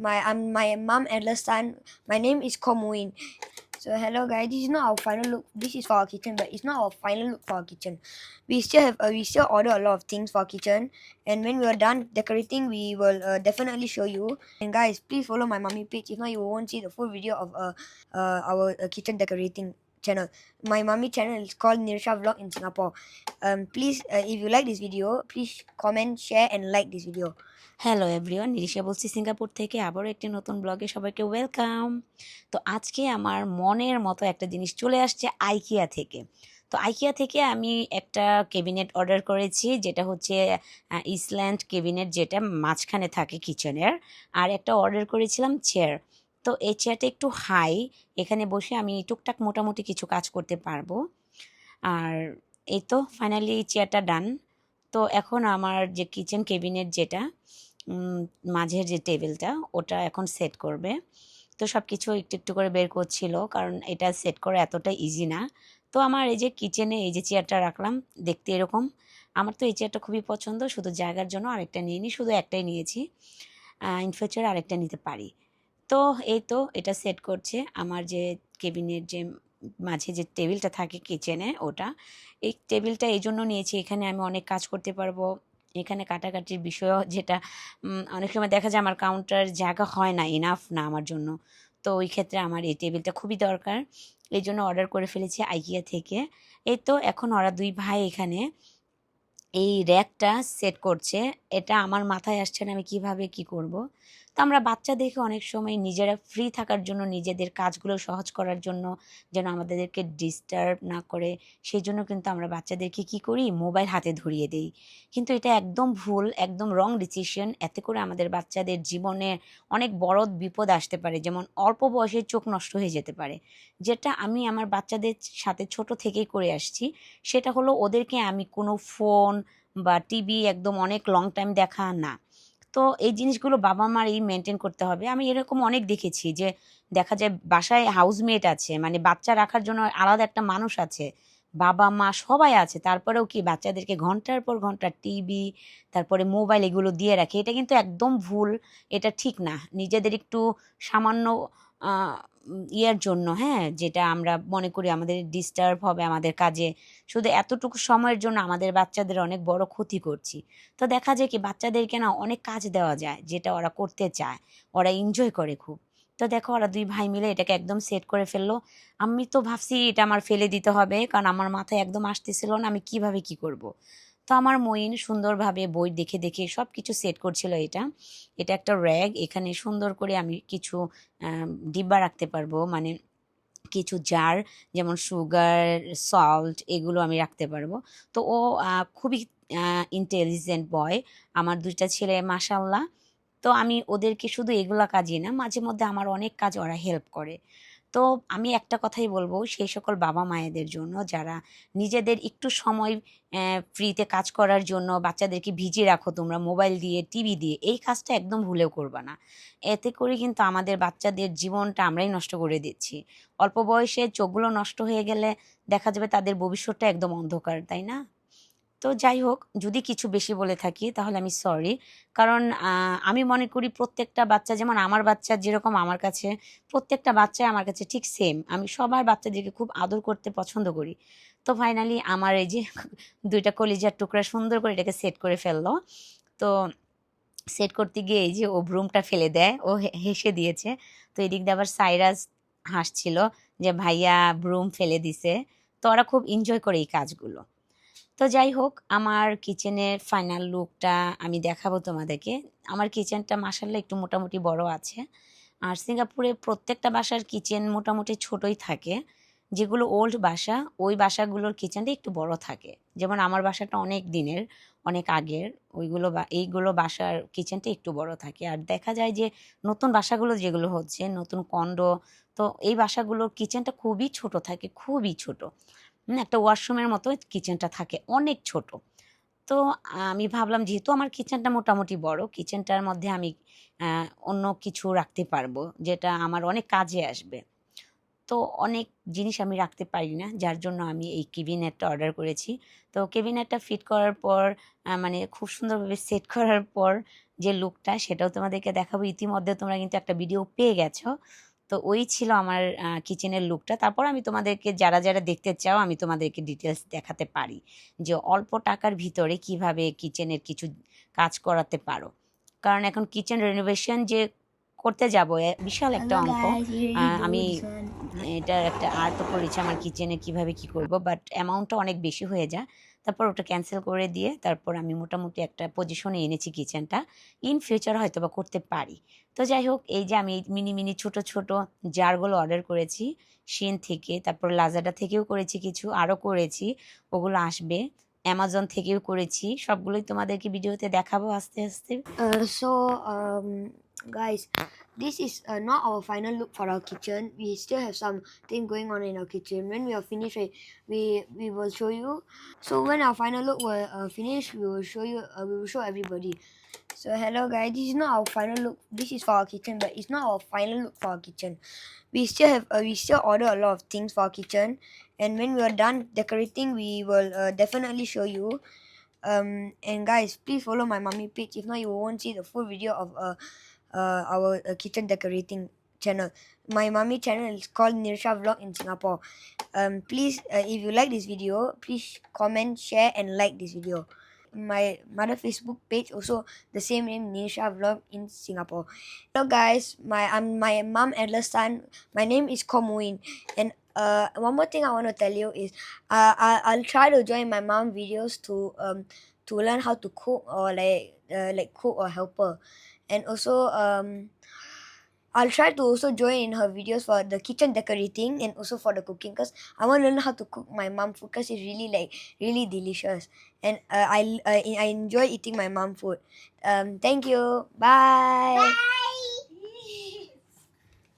my I'm my mom eldest son. My name is Komuin. So hello guys, this is not our final look. This is for our kitchen, but it's not our final look for our kitchen. We still have uh, we still order a lot of things for our kitchen, and when we are done decorating, we will uh, definitely show you. And guys, please follow my mommy page. If not, you won't see the full video of uh, uh our uh, kitchen decorating channel. My mommy channel is called Nirsha Vlog in Singapore. Um, please, uh, if you like this video, please comment, share, and like this video. Hello everyone Nirisha বলছি Singapore থেকে আবারও একটি নতুন ব্লগে সবাইকে welcome তো আজকে আমার মনের মতো একটা জিনিস চলে আসছে আইকিয়া থেকে তো আইকিয়া থেকে আমি একটা কেবিনেট অর্ডার করেছি যেটা হচ্ছে ইসল্যান্ড কেবিনেট যেটা মাঝখানে থাকে কিচেনের আর একটা অর্ডার করেছিলাম চেয়ার তো এই চেয়ারটা একটু হাই এখানে বসে আমি টুকটাক মোটামুটি কিছু কাজ করতে পারব। আর এই তো ফাইনালি চেয়ারটা ডান তো এখন আমার যে কিচেন কেবিনেট যেটা মাঝের যে টেবিলটা ওটা এখন সেট করবে। তো সব কিছু একটু একটু করে বের করছিল, কারণ এটা সেট করা এতটা ইজি না। তো আমার এই যে কিচেনে এই যে চেয়ারটা রাখলাম, দেখতে এরকম। আমার তো এই চেয়ারটা খুবই পছন্দ, শুধু জায়গার জন্য আরেকটা নিয়ে নিই শুধু একটাই নিয়েছি। ইন ফিউচার আরেকটা নিতে পারি। তো এই তো এটা সেট করছে। আমার যে কেবিনের যে মাঝে যে টেবিলটা থাকে কিচেনে ওটা, এই টেবিলটা এই জন্য নিয়েছি। এখানে আমি অনেক কাজ করতে পারব। এখানে কাটাকাটির বিষয় যেটা অনেক সময় দেখা যায় আমার কাউন্টার জায়গা হয় না ইনাফ না আমার জন্য। তো ওই ক্ষেত্রে আমার এই টেবিলটা খুবই দরকার। এই জন্য অর্ডার করে ফেলেছি আইকিয়া থেকে। এই তো এখন ওরা দুই ভাই এখানে, এই র্যাকটা সেট করছে। এটা আমার মাথায় আসছে না আমি কীভাবে কি করব। আমরা বাচ্চা দেখে অনেক সময় নিজেরা ফ্রি থাকার জন্য নিজেদের কাজগুলো সহজ করার জন্য যেন আমাদেরকে ডিস্টার্ব না করে, সেই জন্য কিন্তু আমরা বাচ্চাদেরকে কি করি? মোবাইল হাতে ধরিয়ে দেই। কিন্তু এটা একদম ভুল, একদম রং ডিসিশন এতে করে আমাদের বাচ্চাদের জীবনে অনেক বড় বিপদ আসতে পারে। যেমন অল্প বয়সে চোখ নষ্ট হয়ে যেতে পারে। যেটা আমি আমার বাচ্চাদের সাথে ছোট থেকেই করে আসছি, সেটা হলো ওদেরকে আমি কোনো ফোন বা টিভি একদম অনেক লং টাইম দেখা না। তো এই জিনিসগুলো বাবা মার এই মেনটেন করতে হবে। আমি এরকম অনেক দেখেছি যে দেখা যায় বাসায় হাউসমেট আছে মানে বাচ্চা রাখার জন্য আলাদা একটা মানুষ আছে বাবা মা সবাই আছে, তারপরেও কি বাচ্চাদেরকে ঘণ্টার পর ঘণ্টা টিভি তারপরে মোবাইল এগুলো দিয়ে রাখে। এটা কিন্তু একদম ভুল, এটা ঠিক না। নিজেদের একটু সামান্য ইয়ের জন্য হ্যাঁ যেটা আমরা মনে করি আমাদের ডিস্টার্ব হবে আমাদের কাজে। শুধু এতটুকু সময়ের জন্য আমাদের বাচ্চাদের অনেক বড় ক্ষতি করছি। তো দেখা যায় কি বাচ্চাদেরকে না অনেক কাজ দেওয়া যায়, যেটা ওরা করতে চায়, ওরা এনজয় করে খুব। তো দেখো ওরা দুই ভাই মিলে এটাকে একদম সেট করে ফেলল। আমি তো ভাবছি এটা আমার ফেলে দিতে হবে, কারণ আমার মাথায় একদম আসতেছিল না আমি কীভাবে কি করব। তো আমার মইন সুন্দরভাবে বই দেখে দেখে সব কিছু সেট করছিল এটা। এটা একটা র্যাগ এখানে সুন্দর করে আমি কিছু ডিব্বা রাখতে পারব। মানে কিছু জার যেমন সুগার সল্ট এগুলো আমি রাখতে পারব। তো ও খুবই ইন্টেলিজেন্ট বয় আমার দুইটা ছেলে মাসাল্লাহ তো আমি ওদেরকে শুধু এগুলা কাজই না, মাঝে মধ্যে আমার অনেক কাজ ওরা হেল্প করে। তো আমি একটা কথাই বলব, সেই সকল বাবা মায়েদের জন্য, যারা নিজেদের একটু সময় ফ্রিতে কাজ করার জন্য বাচ্চাদেরকে ভিজিয়ে রাখো তোমরা মোবাইল দিয়ে টিভি দিয়ে, এই কাজটা একদম ভুলেও করবা না। এতে করে কিন্তু আমাদের বাচ্চাদের জীবনটা আমরাই নষ্ট করে দিচ্ছি। অল্প বয়সে চোখগুলো নষ্ট হয়ে গেলে দেখা যাবে তাদের ভবিষ্যৎটা একদম অন্ধকার, তাই না? তো যাই হোক, যদি কিছু বেশি বলে থাকি, তাহলে আমি সরি কারণ আমি মনে করি প্রত্যেকটা বাচ্চা, যেমন আমার বাচ্চা যেরকম আমার কাছে, প্রত্যেকটা বাচ্চাই আমার কাছে ঠিক সেম আমি সবার বাচ্চাদেরকে খুব আদর করতে পছন্দ করি। তো ফাইনালি আমার এই যে দুইটা কলিজার টুকরা সুন্দর করে এটাকে সেট করে ফেলল। তো সেট করতে গিয়ে এই যে ও ব্রুমটা ফেলে দেয়, ও হেসে দিয়েছে। তো এদিক দিয়ে আবার সাইরাস হাসছিল যে, ভাইয়া ব্রুম ফেলে দিছে। তো ওরা খুব এনজয় করে এই কাজগুলো। তো যাই হোক, আমার কিচেনের ফাইনাল লুকটা আমি দেখাবো তোমাদেরকে। আমার কিচেনটা মাসাল্লাহ একটু মোটামুটি বড় আছে। আর সিঙ্গাপুরে প্রত্যেকটা বাসার কিচেন মোটামুটি ছোটই থাকে। যেগুলো ওল্ড বাসা, ওই বাসাগুলোর কিচেনটা একটু বড় থাকে। যেমন আমার বাসাটা অনেক দিনের, অনেক আগের, ওইগুলো বা, এইগুলো বাসার কিচেনটা একটু বড় থাকে। আর দেখা যায় যে নতুন বাসাগুলো যেগুলো হচ্ছে, নতুন কন্ডো তো এই বাসাগুলোর কিচেনটা খুবই ছোট থাকে, খুবই ছোট। একটা ওয়াশরুমের মতো কিচেনটা থাকে, অনেক ছোট। তো আমি ভাবলাম, যেহেতু আমার কিচেনটা মোটামুটি বড়, কিচেনটার মধ্যে আমি অন্য কিছু রাখতে পারব, যেটা আমার অনেক কাজে আসবে। তো অনেক জিনিস আমি রাখতে পারি না, যার জন্য আমি এই কেবিনেটটা অর্ডার করেছি। তো কেবিনেটটা ফিট করার পর মানে খুব সুন্দরভাবে সেট করার পর যে লুকটা, সেটাও তোমাদেরকে দেখাবো। ইতিমধ্যে তোমরা কিন্তু একটা ভিডিও পেয়ে গেছো। তো ওই ছিল আমার কিচেনের লুকটা তারপর আমি তোমাদেরকে যারা যারা দেখতে চাও আমি তোমাদেরকে ডিটেলস দেখাতে পারি যে অল্প টাকার ভিতরে কীভাবে কিচেনের কিছু কাজ করাতে পারো। কারণ এখন কিচেন রেনোভেশন যে করতে যাব বিশাল একটা অঙ্ক। আমি এটার একটা আর্টও করেছি আমার কিচেনে কীভাবে কি করব বাট অ্যামাউন্টটা অনেক বেশি হয়ে যায়। তারপর ওটা ক্যান্সেল করে দিয়ে তারপর আমি মোটামুটি একটা পজিশনে এনেছি কিচেনটা ইন ফিউচার হয়তো বা করতে পারি। তো যাই হোক এই যে আমি মিনি মিনি ছোট ছোট জারগুলো অর্ডার করেছি শিন থেকে তারপর লাজাডা থেকেও করেছি কিছু আরও করেছি ওগুলো আসবে। অ্যামাজন থেকেও করেছি সবগুলোই তোমাদেরকে ভিডিওতে দেখাবো আস্তে আস্তে। um, guys, this is uh, not our final look for our kitchen. We still have something going on in our kitchen. When we are finished, we we will show you. So when our final look will uh, finish, we will show you. Uh, we will show everybody. So hello guys, this is not our final look. This is for our kitchen, but it's not our final look for our kitchen. We still have uh, we still order a lot of things for our kitchen, and when we are done decorating, we will uh, definitely show you um and guys please follow my mommy page if not you won't see the full video of uh, uh our uh, kitchen decorating channel. My mommy channel is called nirsha vlog in singapore. Um please uh, if you like this video please comment share and like this video. My mother facebook page also the same name nirsha vlog in singapore. Hello guys. My i'm my mom endless son. My name is komuin and uh one more thing i want to tell you is uh, I, I'll try to join my mom videos to um to learn how to cook or like uh, like cook or help her and also um I'll try to also join in her videos for the kitchen decorating and also for the cooking because I want to learn how to cook my mom food because it's really like really delicious and uh, I I enjoy eating my mom food. Um, thank you. Bye.